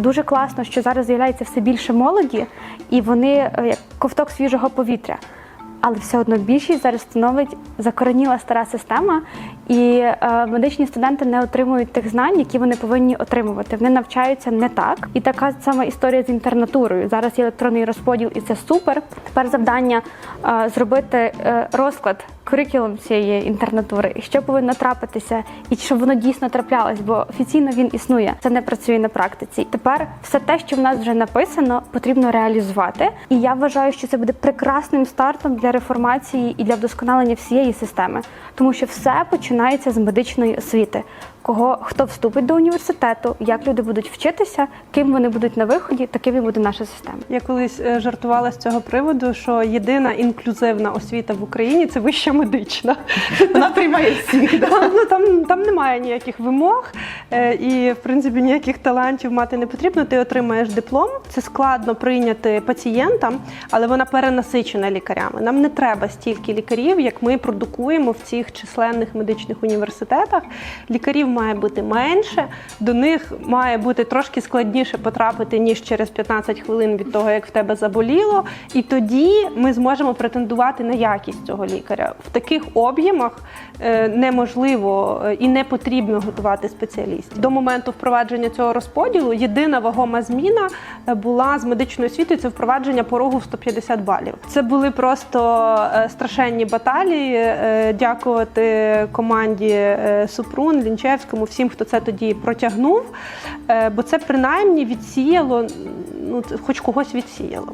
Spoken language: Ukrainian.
Дуже класно, що зараз з'являється все більше молоді, і вони е, як ковток свіжого повітря. Але все одно більшість зараз становить закореніла стара система, і е, медичні студенти не отримують тих знань, які вони повинні отримувати. Вони навчаються не так. І така сама історія з інтернатурою. Зараз є електронний розподіл, і це супер. Тепер завдання е, зробити розклад курикулум цієї інтернатури, що повинно трапитися, і щоб воно дійсно траплялось, бо офіційно він існує. Це не працює на практиці. Тепер все те, що в нас вже написано, потрібно реалізувати. І я вважаю, що це буде прекрасним стартом для реформації і для вдосконалення всієї системи, тому що все починається з медичної освіти. Кого хто вступить до університету, як люди будуть вчитися, ким вони будуть на виході, таким і буде наша система. Я колись е, жартувала з цього приводу, що єдина інклюзивна освіта в Україні це вища медична. Вона приймає всіх. Ну, там, там немає ніяких вимог і, в принципі, ніяких талантів мати не потрібно. Ти отримаєш диплом. Це складно прийняти пацієнтам, але вона перенасичена лікарями. Нам не треба стільки лікарів, як ми продукуємо в цих численних медичних університетах. Лікарів має бути менше, до них має бути трошки складніше потрапити, ніж через 15 хвилин від того, як в тебе заболіло. І тоді ми зможемо претендувати на якість цього лікаря. В таких об'ємах е, неможливо е, і не потрібно готувати спеціалістів. До моменту впровадження цього розподілу єдина вагома зміна е, була з медичною освітою це впровадження порогу в 150 балів. Це були просто е, страшенні баталії. Е, Дякувати команді Супрун, Лінчевському, всім, хто це тоді протягнув. Бо це принаймні відсіяло, ну, хоч когось відсіяло.